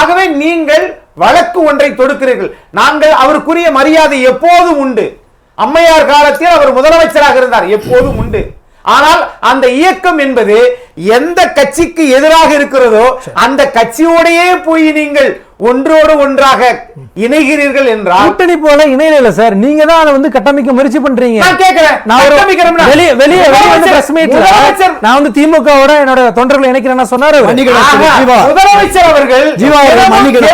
ஆகவே நீங்கள் வழக்கு ஒன்றை தொடுக்கிறீர்கள். நாங்கள் அவருக்குரிய மரியாதை எப்போதும் உண்டு. அம்மையார் காலத்தில் அவர் முதலமைச்சராக இருந்தார் எப்போதும் உண்டு. ஆனால் அந்த இயக்கம் என்பது எந்த கட்சிக்கு எதிராக இருக்கிறதோ அந்த கட்சியோடையே போய் நீங்கள் ஒன்றோடு ஒன்றாக இணைகிறீர்கள் என்றால் கூட்டணி போல இணையில இல்ல சார் நீங்க தான் அதை வந்து கட்டமைக்க முயற்சி பண்றீங்க நான் கேட்கிறேன் நான்? வெளிய வெளிய வந்து பிரஸ் மீட்ல நான் வந்து திமுகவோட என்னோட தொண்டர்களை இணைக்கிறேன்னா சொன்னாரு. முதலமைச்சர் அவர்கள் ஜீவா மன்னிக்கணும்.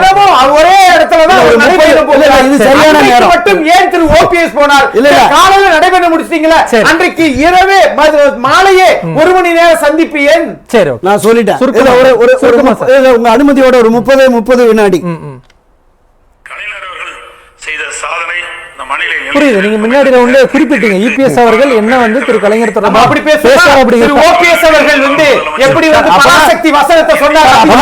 ஒரு நடைபெற முப்பது- இல்ல, போகிறார். இது சரியான நேரம். மட்டும் ஏன் திரு ஓபிஎஸ் போனார் இல்ல. காலையில நடைபெற முடிச்சிட்டீங்களா சரி. அன்றைக்கு இரவே மாலையே ஒரு மணி நேர சந்திப்பு ஏன் சரி. நான் சொல்லிட்டேன் ஒரு உங்க அனுமதியோட ஒரு முப்பது முப்பது வினாடி ம், ம். கலைஞர் அவர்கள் செய்த சாதனை இந்த மண்ணிலே புரியுது. நீங்க முன்னாடி குறிப்பிட்டீங்க. இபிஎஸ் அவர்கள் என்ன வந்து திரு கலைஞர் தொடர்பா அப்படி திரு அப்படிங்கிறது ஓபிஎஸ் அவர்கள் வந்து எப்படி வந்து பராசக்தி வசனத்தை சொன்னார்? அவங்க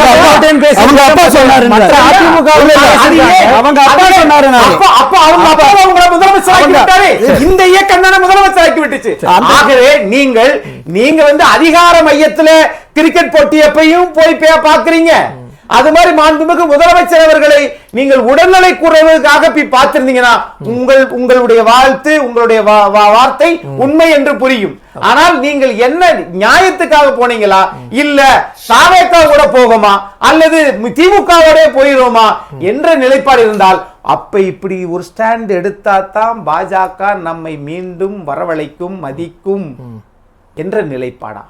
அப்படி அப்பா- சொன்னாரு மற்ற அதிமுக? அவங்க அப்பா? சொன்னாரு. அப்ப அப்ப அவங்க அப்பா. உங்களை முதலமைச்சர் ஆக்கி விட்டாரே. இந்த இயக்கம் தானே முதலமைச்சர் ஆக்கி விட்டுச்சு ஆகவே நீங்கள் நீங்க வந்து அதிகார மையத்துல கிரிக்கெட் போட்டி எப்பயும் போய் பே- பாக்குறீங்க அது மாதிரி மாண்புமிகு முதலமைச்சர் அவர்களை நீங்கள் உடல்நலை குறைவுக்காக போய் பார்த்திருந்தீங்கன்னா உங்கள் உங்களுடைய வாழ்த்து உங்களுடைய வார்த்தை உண்மை என்று புரியும். ஆனால் நீங்கள் என்ன நியாயத்துக்காக போனீங்களா? இல்ல சாவேக்கா கூட போகுமா? அல்லது திமுகவோட போயிடுவோமா? என்ற நிலைப்பாடு இருந்தால் அப்ப இப்படி ஒரு ஸ்டாண்ட் எடுத்தா தான் பாஜக நம்மை மீண்டும் வரவழைக்கும் மதிக்கும் என்ற நிலைப்பாடா?